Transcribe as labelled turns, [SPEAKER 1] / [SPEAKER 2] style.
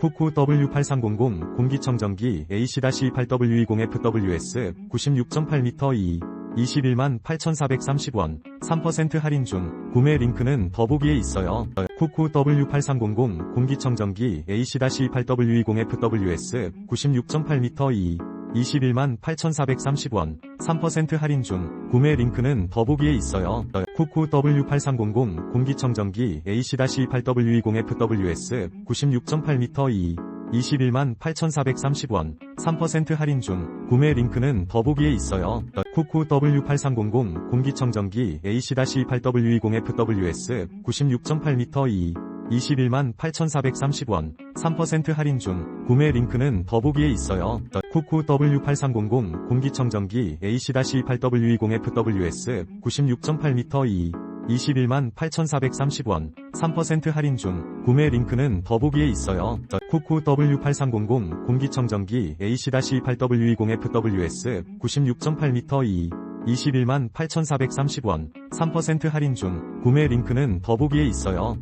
[SPEAKER 1] 쿠쿠 W8300 공기청정기 AC-8W20FWS 96.8m 2 21만 8,430원 3% 할인 중 구매 링크는 더보기에 있어요. 쿠쿠 W8300 공기청정기 AC-8W20FWS 96.8m 2 21만 8,430원 3% 할인 중 구매 링크는 더보기에 있어요. 쿠쿠 W8300 공기청정기 AC-8W20FWS 96.8m 2 21만 8,430원 3% 할인 중 구매 링크는 더보기에 있어요. 쿠쿠 W8300 공기청정기 AC-8W20FWS 96.8m 2 21만 8,430원 3% 할인 중 구매 링크는 더보기에 있어요. 쿠쿠 W8300 공기청정기 AC-8W20FWS 96.8m 2 21만 8,430원 3% 할인 중 구매 링크는 더보기에 있어요. 쿠쿠 W8300 공기청정기 AC-8W20FWS 96.8m 2 21만 8,430원 3% 할인 중 구매 링크는 더보기에 있어요.